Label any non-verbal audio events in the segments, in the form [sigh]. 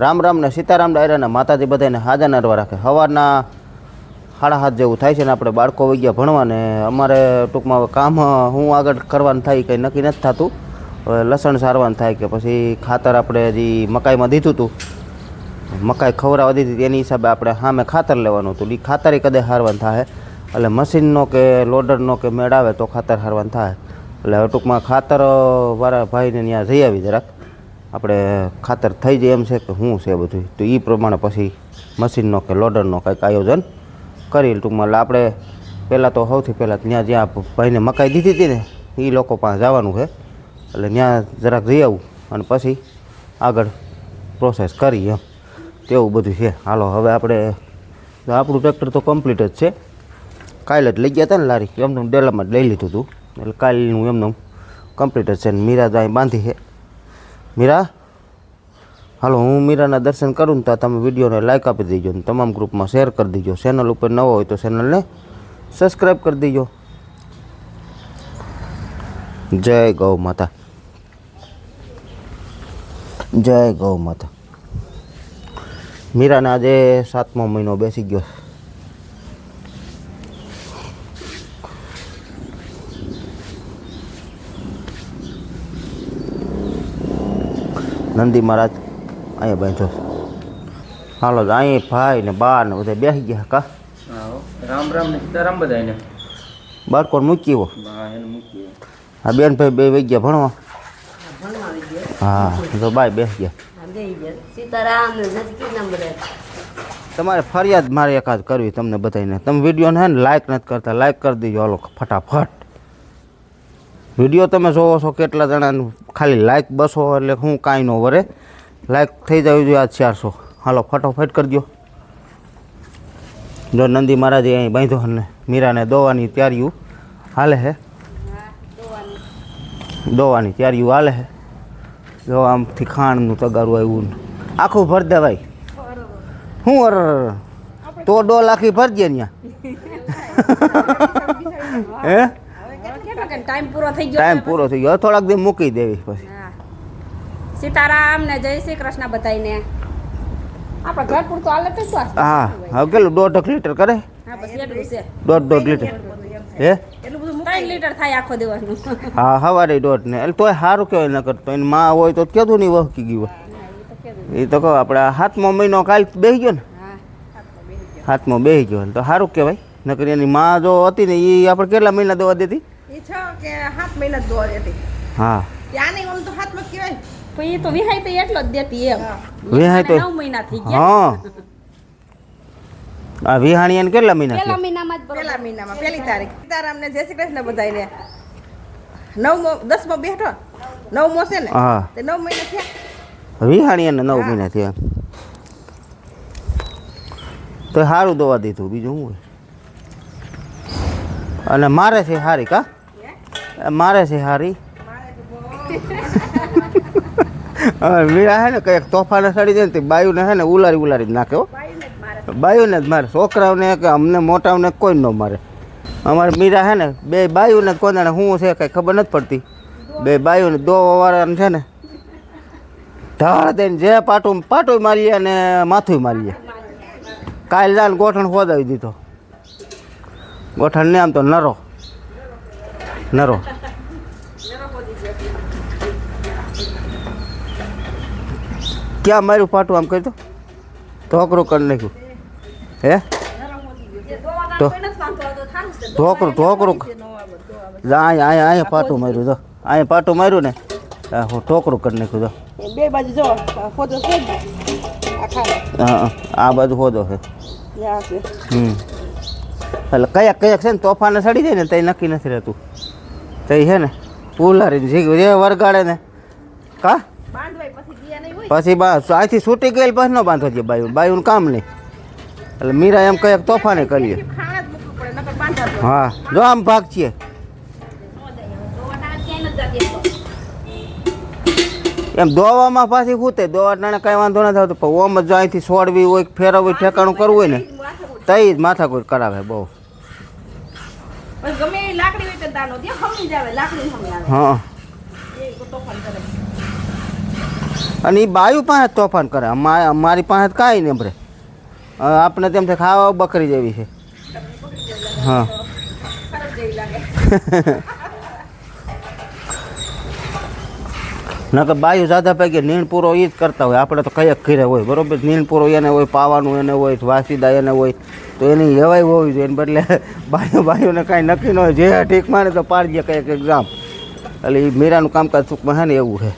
રામ રામ ને સીતારામ ડાયરાના માતાજી બધાને હાજર નરવા રાખે. સવારના સાડા હાથ જેવું થાય છે ને આપણે બાળકો વહી ગયા ભણવાને અમારે ટૂંકમાં કામ હું આગળ કરવાનું થાય કંઈ નક્કી નથી થતું. હવે લસણ સારવાનું થાય કે પછી ખાતર આપણે જે મકાઈમાં દીધું હતું મકાઈ ખવડાવવા દીધી એની હિસાબે આપણે સામે ખાતર લેવાનું હતું. એ ખાતર કદે હારવાનું થાય એટલે મશીનનો કે લોડરનો કે મેળ આવે તો ખાતર હારવાનું થાય એટલે હવે ટૂંકમાં ખાતર વાળા ભાઈને ત્યાં જઈ આવી જરાક. આપણે ખાતર થઈ જાય એમ છે કે શું છે બધું? તો એ પ્રમાણે પછી મશીનનો કે લોડરનો કંઈક આયોજન કરી ટૂંકમાં એટલે આપણે પહેલાં તો સૌથી પહેલાં ત્યાં જ્યાં ભાઈને મકાઈ દીધી હતી ને એ લોકો પાસે જવાનું છે. એટલે ત્યાં જરાક જઈ આવું અને પછી આગળ પ્રોસેસ કરી એમ. તેવું બધું છે. હાલો, હવે આપણે આપણું ટ્રેક્ટર તો કમ્પ્લીટ જ છે. કાલે જ લઈ ગયા હતા ને લારી. એમનું ડેલામાં જ લઈ લીધું હતું. એટલે કાલનું એમનું કમ્પ્લીટ જ છે. ને મીરા તો અહીં બાંધી છે. મીરા? હાલો, હું મીરાના દર્શન કરું ને તો તમે વિડીયોને લાઇક આપી દેજો ને તમામ ગ્રુપમાં શેર કરી દેજો. ચેનલ ઉપર નવો હોય તો ચેનલને સબસ્ક્રાઈબ કરી દેજો. જય ગૌ માતા. જય ગૌ માતા. મીરાને આજે સાતમો મહિનો બેસી ગયો. નંદી મહારાજ અહીંયા બાંધો હાલો અહીં ભાઈ ને બા ને બધા બેસી ગયા કા? રામ રામ ને સીતારામ બધાને બાળકોને મૂકી હો. હા એને મૂકીએ આ બેન ભાઈ બે વહી ગયા ભણવા? હા તો બાય બેસી ગયા. સીતારામ તમારે ફરિયાદ મારે એકાદ કરવી તમને બધાને તમે વિડીયોને હે ને લાઈક નથી કરતા લાઈક કરી દેજો હાલો ફટાફટ. વીડિયો તમે જોવો છો કેટલા જણાનું? ખાલી લાઇક બસો એટલે હું કાંઈ ન વરે. લાઇક થઈ જવી જોઈએ આજ ચારસો. હાલો ફટોફટ કરી દો જો નંદી મહારાજે અહીં બાંધ્યો ને મીરાને દોવાની તૈયારીઓ હાલે હે દોવાની તૈયારીઓ હાલે હે જો આમથી ખાણનું તગારું આવ્યું આખું ભર દેવાય શું અર તો ડોલ લાખી ભરજે ત્યાં [laughs] હે? ટાઈમ પૂરો થઈ ગયો ટાઈમ પૂરો થઈ ગયો. થોડાક દી મૂકી દેવી પછી. હા. સીતારામ ને જય શ્રી કૃષ્ણ બધાને આપણે ઘર પૂરતો હાલે તો શું હા હવે કેટલું દોઢ લીટર કરે? હા બસ એટલું છે. દોઢ દોઢ લીટર. હે? એટલું બધું ત્રણ લીટર થાય આખો દિવસનું. હા સવારે દોઢ ને. એટલે તોય સારું કહેવાય ન કરતો એની માં હોય તો કેદું નહીં વહકી ગયું એ તો કહો આપણે હાથમાં મહિનો કાલ બેસી ગયો ને. હાથમાં બેસી ગયો તો સારું કહેવાય. નકરી એની માં જો હતી ને એ આપણે કેટલા મહિના દવા દેતી? એ છ કે સાત મહિના દોરી હતી. હા. ત્યાં નહીં તો હાથમાં કહેવાય. પણ એ તો વિહાય તો એટલો જ દેતી એમ. વિહાય તો- નવ મહિના થઈ ગયા. હા. આ વિહાણી એને કેટલા મહિના પેલા મહિનામાં જ પહેલા મહિનામાં પહેલી તારીખ. સીતારામને જય શ્રી કૃષ્ણ બધાને નવમો દસમો બેઠો નવમો છે ને? હા. તે નવ મહિના થયા. વિહાણી એને નવ મહિના થયા. તો સારું દવા દીધું બીજું શું હોય? અને મારે છે હારી કા? મારે છે હારી. હવે મીરા હે ને કંઈક તોફાને સડી જાય ને તે બાયુને હે ને ઉલારી ઉલારી જ નાખે બાયુને જ મારે, છોકરાઓને કે અમને મોટાઓને કોઈ ન મારે. અમારે મીરા હે ને બે બાયુને કોને શું છે કંઈ ખબર નથી પડતી. બે બાયુને દો વાળાને છે ને ધાર દઈને જે પાટું પાટું મારીએ અને માથું મારીએ. કાલ જાને ગોઠણ ખોદાવી દીધો. ગોઠણ ને આમ તો નરો. નરો ક્યાં માર્યું પાટું આમ કહી દો ઢોકરું કરી નાખ્યું હે તો ઢોકરું ઢોકરું જા અહીંયા અહીંયા અહીંયા પાટું માર્યું જો અહીંયા પાટું માર્યું ને આ હું ઢોકરું કરી નાખ્યું જો એ બે બાજુ જો ફોટો છે જ આખા હા હા, આ બાજુ હોદો છે ત્યાં છે હમ એટલે કયાક કયાક છે ને તોફાને સડી જાય ને તઈ નક્કી નથી રહેતું તઈ છે ને પુલારી શીખવી જે વરગાડે ને. કા? પછી બા અહીંથી છૂટી ગયેલ પછી ન બાંધો છે બાયું. બાયુનું કામ નહીં. એટલે મીરા એમ કંઈક તોફાને કરીએ. હા જો આમ ભાગ છીએ. એમ દોવામાં પાછી ખૂતે દોવા ટાણે કાંઈ વાંધો ના થતો પણ ઓમ જ અહીંથી છોડવી હોય ફેરવવી ઠેકાણું કરવું હોય ને તઈ જ માથાકૂટ કરાવે બહુ. ગમે તો દાનો દે હમી જાવે લાકડી હમી આવે. હા. એ તોફાન કરે. અને એ બાયુ પાસે તોફાન કરે. અમારે અમારી પાસે કાંઈ નહીં ભરે. આપણે તેમ થાય ખાવા બકરી જેવી છે. હા. કે [laughs] બાયુ જાદા પૈકી નીણ પૂરો એ જ કરતા હોય. આપણે તો કઈ કર્યા હોય બરોબર? નીણ પૂરો એને હોય પાવાનું એને હોય વાસીદા એને હોય. તો એની હેવાઈ હોવી જોઈએ એને બદલે બાયો બાયોને કાંઈ નક્કી ન હોય. જે ઠીક માને તો પાડી દે કંઈક એક્ઝામ એટલે એ મીરાનું કામકાજ ટૂંકમાં હે ને એવું છે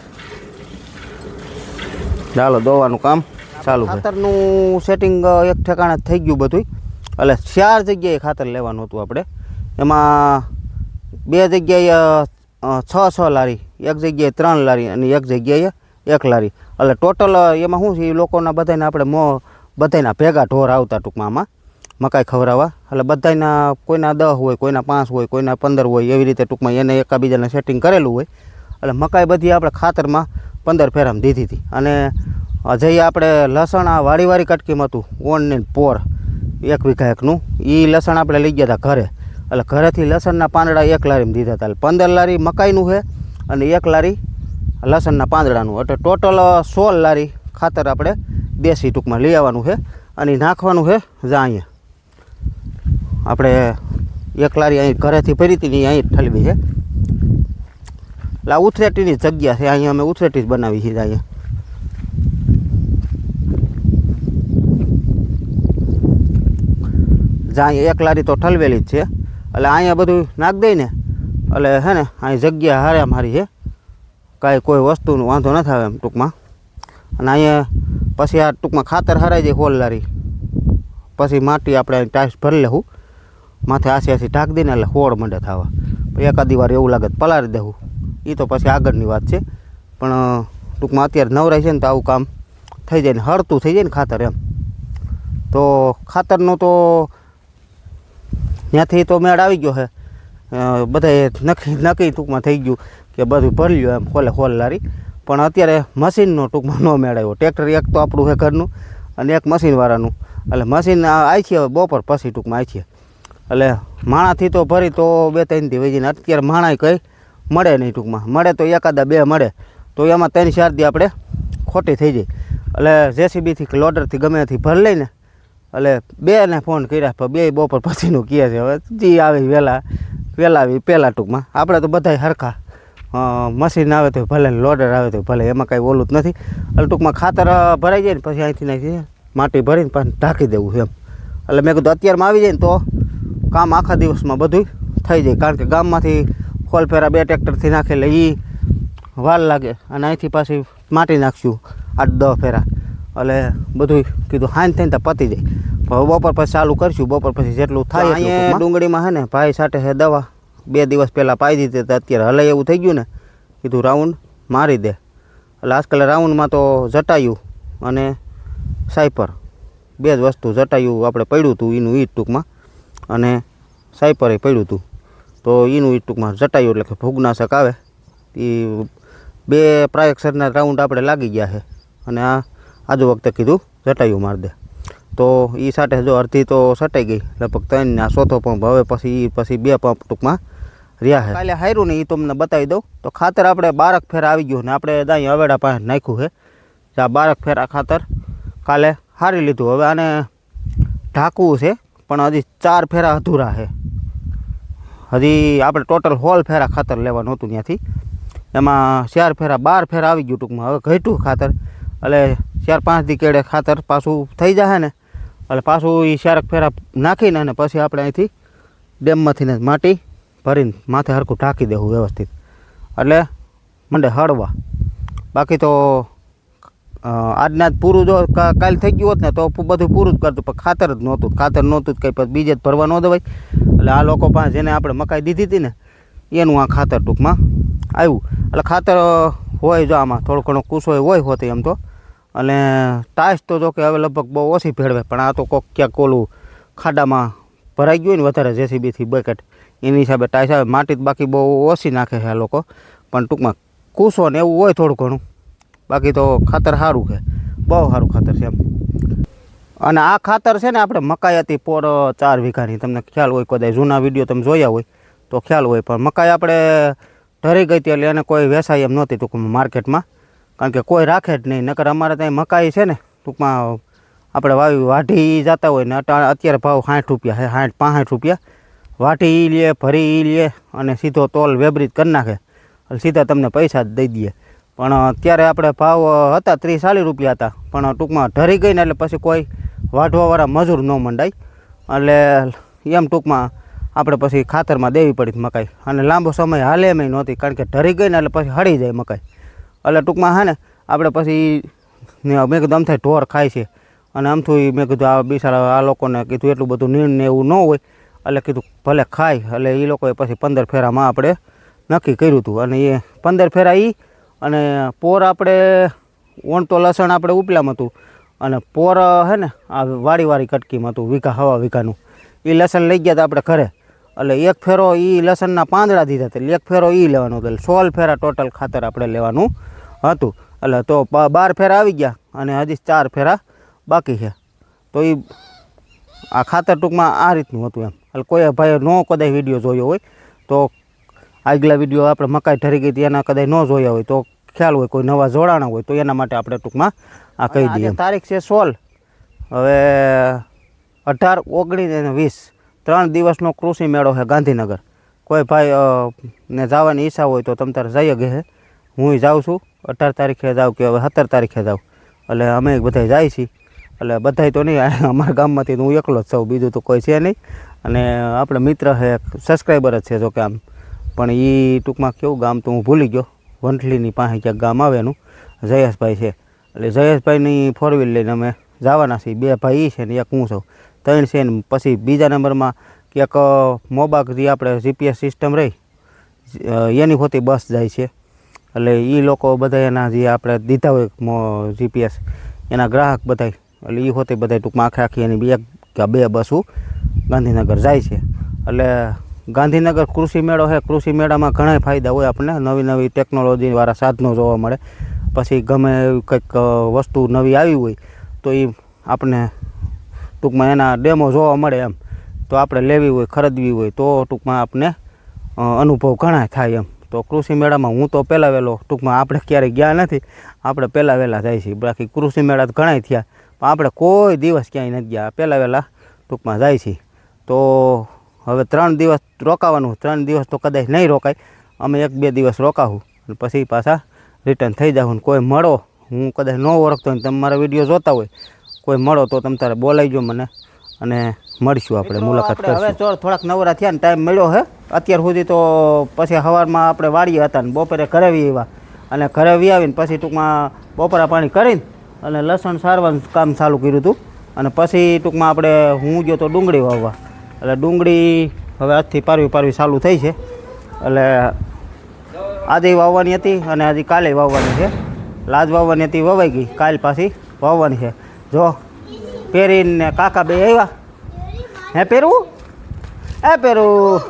ચાલો, દોવાનું કામ ચાલુ ખાતરનું સેટિંગ એક ઠેકાણે થઈ ગયું બધું એટલે ચાર જગ્યાએ ખાતર લેવાનું હતું આપણે. એમાં બે જગ્યાએ છ છ લારી, એક જગ્યાએ ત્રણ લારી અને એક જગ્યાએ એક લારી. એટલે ટોટલ એમાં શું છે એ લોકોના બધાને આપણે મો, બધાના ભેગા ઢોર આવતા ટૂંકમાં આમાં. મકાઈ ખવડાવવા. એટલે બધાના કોઈના દસ હોય, કોઈના પાંચ હોય, કોઈના પંદર હોય, એવી રીતે ટૂંકમાં એને એકાબીજાને સેટિંગ કરેલું હોય. એટલે મકાઈ બધી આપણે ખાતરમાં પંદર ફેરામાં દીધી હતી. અને જઈએ આપણે લસણ આ વાળી વાળી કટકીમાં હતું ઓનને પોર એક વીઘા એકનું એ લસણ આપણે લઈ ગયા હતા ઘરે. એટલે ઘરેથી લસણના પાંદડા એક લારીમાં દીધા હતા. પંદર લારી મકાઈનું છે અને એક લારી લસણના પાંદડાનું. એટલે ટોટલ સોળ લારી ખાતર આપણે દેશી ટૂંકમાં લઈ આવવાનું છે. અને નાખવાનું છે જ્યાં અહીંયા. આપણે એક લારી અહીં ઘરેથી ભરી હતી ને અહીં ઠલવી છે. એટલે આ ઉથરેટીની જગ્યા છે, અહીંયા અમે ઉથરેટી જ બનાવી છે અહીંયા. જ્યાં એક લારી તો ઠલવેલી જ છે. એટલે અહીંયા બધું નાખ દઈ ને, એટલે હે ને, અહીં જગ્યા હારે મારી છે. કાંઈ કોઈ વસ્તુનો વાંધો ન થાય એમ ટૂંકમાં. અને અહીંયા પછી આ ટૂંકમાં ખાતર હરાઈ જાય હોલ લારી પછી માટી આપણે ટાઈસ ભરી લેવું. માથે આસી આસી ઢાંક દઈને એટલે હોળ મંડે થવા. એકાદી વાર એવું લાગે પલારી દેવું. એ તો પછી આગળની વાત છે. પણ ટૂંકમાં અત્યારે નવરાય છે ને તો આવું કામ થઈ જાય ને હળતું થઈ જાય ને ખાતર એમ. તો ખાતરનું તો ત્યાંથી તો મેળ આવી ગયો છે બધા નક્કી નક્કી ટૂંકમાં થઈ ગયું કે બધું ભરી લ્યો એમ ખોલે ખોલ લારી. પણ અત્યારે મશીનનો ટૂંકમાં ન મેળ આવ્યો. ટ્રેક્ટર એક તો આપણું છે ઘરનું અને એક મશીનવાળાનું. એટલે મશીન આવી છે બપોર પછી ટૂંકમાં આવી છે એટલે માણાથી તો ભરી તો બે ત્રણ દી વહીને અત્યારે માણાય કંઈ મળે નહીં ટૂંકમાં. મળે તો એકાદા બે મળે. તો એમાં ત્રણ ચાર દી આપણે ખોટી થઈ જાય. એટલે જેસીબીથી લોડરથી ગમે ત્યાંથી ભરી લઈને એટલે બેને ફોન કર્યા પણ બે બપોર પછીનું કહે છે, હવે જે આવે વહેલા વહેલા આવી પહેલાં ટૂંકમાં. આપણે તો બધાય હરખા. મશીન આવે તો ભલે લોડર આવે તો ભલે, એમાં કાંઈ ઓલું જ નથી. એટલે ટૂંકમાં ખાતર ભરાઈ જાય ને પછી અહીંથી અહીંથી માટી ભરીને પાછું ઢાંકી દેવું એમ. એટલે મેં કીધું અત્યારમાં આવી જાય ને તો કામ આખા દિવસમાં બધું થઈ જાય. કારણ કે ગામમાંથી ખોલ ફેરા બે ટ્રેક્ટરથી નાખેલે એ વાર લાગે અને અહીંથી પાછી માટી નાખશું આઠ દહ ફેરા. એટલે બધું કીધું હાન થઈને તો પતી જાય. બપોર પછી ચાલુ કરશું. બપોર પછી જેટલું થાય અહીંયા ડુંગળીમાં છે ને ભાઈ સાથે હે દવા બે દિવસ પહેલાં પાઈ દીધી તો અત્યારે હલે એવું થઈ ગયું ને કીધું રાઉન્ડ મારી દે. એટલે આજકાલ રાઉન્ડમાં તો જટાયું અને સાયપર. બે જ વસ્તુ જટાયું આપણે પડ્યું હતું એનું ઈ જ ટૂંકમાં. અને સાયપરે પડ્યું હતું તો એનું એ ટૂંકમાં જટાયું એટલે કે ભોગનાશક આવે. એ બે પ્રાયક્ષરના રાઉન્ડ આપણે લાગી ગયા છે. અને આ આજુ વખતે કીધું જટાયું માર દે. તો એ સાથે જો અડધી તો સટાઈ ગઈ. લગભગ ત્રણ આ ચોથો પંપ. હવે પછી એ પછી બે પંપ ટૂંકમાં રહ્યા છે. કાલે હાર્યું ને એ તમને બતાવી દઉં. તો ખાતર આપણે બારક ફેર આવી ગયું ને આપણે દાઈ હવેડા પાસે નાખ્યું છે. આ બારક ફેરા ખાતર કાલે હારી લીધું. હવે આને ઢાંકવું છે. પણ હજી ચાર ફેરા અધૂરા છે. હજી આપણે ટોટલ હોલ ફેરા ખાતર લેવાનું હતું ત્યાંથી. એમાં ચાર ફેરા, બાર ફેરા આવી ગયું ટૂંકમાં. હવે ઘટ્યું ખાતર. એટલે ચાર પાંચ દી કેડે ખાતર પાછું થઈ જશે ને. એટલે પાછું એ ચારક ફેરા નાખીને અને પછી આપણે અહીંથી ડેમમાંથી ને માટી ભરીને માથે હરખું ઢાંકી દેવું વ્યવસ્થિત. એટલે મંડે હળવા. બાકી તો આજના જ પૂરું જો કાલ થઈ ગયું હોત ને તો બધું પૂરું જ કરતું, પણ ખાતર જ નહોતું, ખાતર નહોતું જ કંઈ પછી બીજે જ ભરવા ન દેવાય. એટલે આ લોકો પાસે જેને આપણે મકાઈ દીધી હતી ને, એનું આ ખાતર ટૂંકમાં આવ્યું. એટલે ખાતર હોય જો આમાં, થોડો ઘણો કુસો હોય હોતી એમ તો. અને ટાઈસ તો જો કે હવે લગભગ બહુ ઓછી ભેળવે, પણ આ તો કોક ક્યાંક ઓલું ખાડામાં ભરાઈ ગયું ને વધારે જેસીબીથી બકેટ, એની હિસાબે ટાઈસ આવે. માટી જ બાકી બહુ ઓછી નાખે છે આ લોકો. પણ ટૂંકમાં કૂસો ને એવું હોય થોડું ઘણું. બાકી તો ખાતર સારું છે. બહુ સારું ખાતર છે એમ. અને આ ખાતર છે ને આપણે મકાઈ હતી પોર ચાર વીઘાની. તમને ખ્યાલ હોય કદાચ જૂના વીડિયો તમે જોયા હોય, તો ખ્યાલ હોય. પણ મકાઈ આપણે ઢરી ગઈ હતી એટલે એને કોઈ વેસાય એમ નહોતી ટૂંકમાં માર્કેટમાં. કારણ કે કોઈ રાખે જ નહીં. નકર અમારે ત્યાં મકાઈ છે ને, ટૂંકમાં આપણે વાવી, વાઢી જતા હોય ને અત્યારે ભાવ સાઠ રૂપિયા છે, સાઠ, પાંસઠ રૂપિયા. વાઢી લે, ભરી લે અને સીધો તોલ વેબરીત કરી નાખે. એટલે સીધા તમને પૈસા જ દઈ દઈએ પણ અત્યારે આપણે ભાવ હતા ત્રીસ ચાલીસ રૂપિયા હતા. પણ ટૂંકમાં ઢરી ગઈ ને એટલે પછી કોઈ વાઢવાવાળા મજૂર ન મંડાય. એટલે એમ ટૂંકમાં આપણે પછી ખાતરમાં દેવી પડી મકાઈ. અને લાંબો સમય હાલે એમ નહોતી, કારણ કે ઢરી ગઈ ને એટલે પછી હળી જાય મકાઈ. એટલે ટૂંકમાં હા ને આપણે પછી મેં કીધું આમ થાય ઢોર ખાય છે. અને આમથી મેં કીધું આ બિચારા આ લોકોને કીધું એટલું બધું નીણ ને એવું ન હોય. એટલે કીધું ભલે ખાય, એટલે એ લોકોએ પછી પંદર ફેરામાં આપણે નક્કી કર્યું હતું. અને એ પંદર ફેરા એ અને પોર આપણે ઓણતો લસણ આપણે ઉપલામાં હતું. અને પોર, હે ને, આ વાડી વાળી કટકીમાં હતું, વીઘા, હવા વીઘાનું. એ લસણ લઈ ગયા હતા આપણે ઘરે. એટલે એક ફેરો એ લસણના પાંદડા દીધા હતા એટલે એક ફેરો એ લેવાનો હતો. સોળ ફેરા ટોટલ ખાતર આપણે લેવાનું હતું. એટલે તો બાર ફેરા આવી ગયા અને હજી ચાર ફેરા બાકી છે. તો એ આ ખાતર ટૂંકમાં આ રીતનું હતું એમ. એટલે કોઈ ભાઈ ન કદાચ વીડિયો જોયો હોય, તો આગલા વીડિયો આપણે મકાઈ ઠરી ગઈ હતી, એના કદાચ ન જોયા હોય, તો ખ્યાલ હોય કોઈ નવા જોડાણા હોય તો એના માટે આપણે ટૂંકમાં આ કહી દઈએ. તારીખ છે સોળ. હવે અઢાર ઓગણીસ અને વીસ. ત્રણ દિવસનો કૃષિ મેળો છે ગાંધીનગર. કોઈ ભાઈ ને જવાની ઈચ્છા હોય તો તમ તારે જઈએ ગયે હું જાઉં છું. અઢાર તારીખે જાઉં કે હવે સત્તર તારીખે જાઉં. એટલે અમે બધા જાય છીએ. એટલે બધાય તો નહીં અમારા ગામમાંથી તો હું એકલો જ છું બીજું તો કોઈ છે નહીં. અને આપણે મિત્ર છે સબસ્ક્રાઈબર જ છે જો કે આમ. પણ એ ટૂંકમાં કેવું ગામ તો હું ભૂલી ગયો. વંથલીની પાસે ક્યાંક ગામ આવે એનું જયેશભાઈ છે. એટલે જયેશભાઈની ફોર વ્હીલ લઈને અમે જવાના છીએ. બે ભાઈ છે ને એક હું છું. ત્રણ છે ને પછી બીજા નંબરમાં ક્યાંક મોબાક જે આપણે જીપીએસ સિસ્ટમ રહી. એની હોતી બસ જાય છે. એટલે એ લોકો બધા એના જે આપણે દીધા હોય જીપીએસ એના ગ્રાહક બધા એટલે એ હોતી બધા ટૂંકમાં આખે આખી એની બે બે બસો ગાંધીનગર જાય છે. એટલે ગાંધીનગર કૃષિ મેળો છે. કૃષિ મેળામાં ઘણા ફાયદા હોય આપણને. નવી નવી ટેકનોલોજીવાળા સાધનો જોવા મળે. પછી ગમે કંઈક વસ્તુ નવી આવી હોય, તો એ આપણને ટૂંકમાં એના ડેમો જોવા મળે એમ. તો આપણે લેવી હોય, ખરીદવી હોય, તો ટૂંકમાં આપણે અનુભવ ઘણા થાય એમ. તો કૃષિ મેળામાં હું તો પહેલાં વહેલો, ટૂંકમાં આપણે ક્યારેય ગયા નથી. આપણે પહેલાં વહેલા જાય છીએ. બાકી કૃષિ મેળા તો ઘણાય થયા. પણ આપણે કોઈ દિવસ ક્યાંય નથી ગયા. પહેલાં વહેલા ટૂંકમાં જાય છીએ. તો હવે ત્રણ દિવસ રોકાવાનું ત્રણ દિવસ તો કદાચ નહીં રોકાય અમે એક બે દિવસ રોકાવું અને પછી પાછા રિટર્ન થઈ જાઉં કોઈ મળો હું કદાચ ન ઓળખતો હોય ને તમે મારા વીડિયો જોતા હોય કોઈ મળો તો તમે તારે બોલાવજો મને અને મળીશું આપણે મુલાકાત હવે ચોર થોડાક નવરા થયા ને ટાઈમ મળ્યો હે. અત્યાર સુધી તો પછી સવારમાં આપણે વાળીએ હતા ને બપોરે ઘરે આવ્યા. અને ઘરે આવીને પછી ટૂંકમાં બપોરા પાણી કરીને અને લસણ સારવાનું કામ ચાલુ કર્યું હતું. અને પછી ટૂંકમાં આપણે હું ગયો તો ડુંગળી વાવવા. એટલે ડુંગળી હવે આજથી પારવી પારવી ચાલુ થઈ છે. એટલે આજે વાવવાની હતી અને આજે કાલે વાવવાની છે. લાજ વાવવાની હતી વવાઈ ગઈ, કાલ પાછી વાવવાની છે. જો પહેરીને કાકા બે આવ્યા. હે પહેરવું હે પહેરવું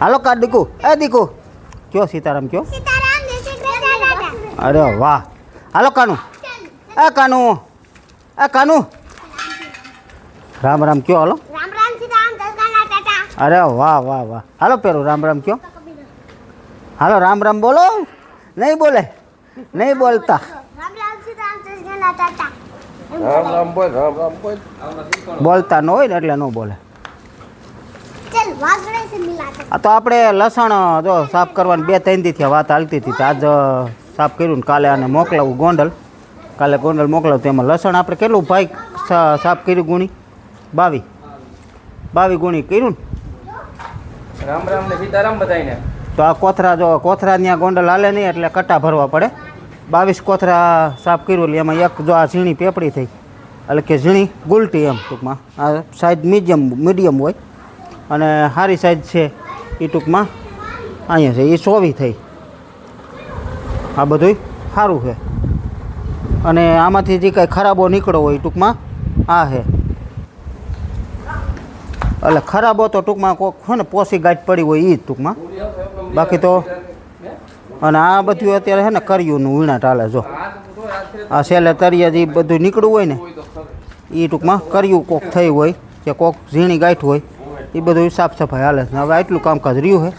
હાલો કા દીકુ? એ દીકુ. કયો સીતારામ કયો? અરે વાહ. હાલો કાનું. એ કાનું. એ કાનુ. રામ રામ કયો હાલો? રામ રામ સીતારામ જલગાના ટાટા. અરે વાહ વાહ વાહ. હાલો પેરું રામ રામ કયો. હાલો રામ રામ બોલો. નહીં બોલે. નહીં બોલતા. રામ રામ સીતારામ જલગાના ટાટા. રામ રામ બોલ રામ રામ બોલ. બોલતા ન હોય ને એટલે ન બોલે. ચલ વાગડે સે મિલાતા. આ તો આપણે લસણ જો સાફ કરવાની બે ત્રણ દી થયા વાત હાલતી હતી. આજ સાફ કર્યું ને કાલે આને મોકલાવું ગોંડલ. કાલે ગોંડલ મોકલાવું તેમાં લસણ આપણે કેટલું ભાઈ સા- સાફ કર્યું ગુણી? બાવી. બાવી ગુણી કર્યું ને? રામ રામ ને સીતારામ બધાને તો આ કોથરા જો કોથરા ત્યાં ગોંડલ હાલે નહીં એટલે કટા ભરવા પડે. બાવીસ કોથરા સાફ કર્યું એટલે એમાં એક જો આ ઝીણી પેપડી થઈ. એટલે કે ઝીણી ગુલટી એમ ટૂંકમાં. આ સાઈઝ મીડિયમ મીડિયમ હોય. અને સારી સાઈઝ છે એ ટૂંકમાં અહીંયા છે એ સોવી થઈ. આ બધું સારું છે. અને આમાંથી જે કાંઈ ખરાબો નીકળ્યો હોય એ ટૂંકમાં આ છે. એટલે ખરાબો તો ટૂંકમાં કોક છે ને પોસી ગાંઠ પડી હોય એ જ ટૂંકમાં. બાકી તો અને આ બધું અત્યારે છે ને કર્યુંનું વીણા ચાલે જો. આ છેલ્લે તરિયા જે બધું નીકળ્યું હોય ને એ ટૂંકમાં કર્યું કોક થઈ હોય, કે કોક ઝીણી ગાંઠ હોય એ બધું સાફ સફાઈ હાલે હવે આટલું કામકાજ રહ્યું છે.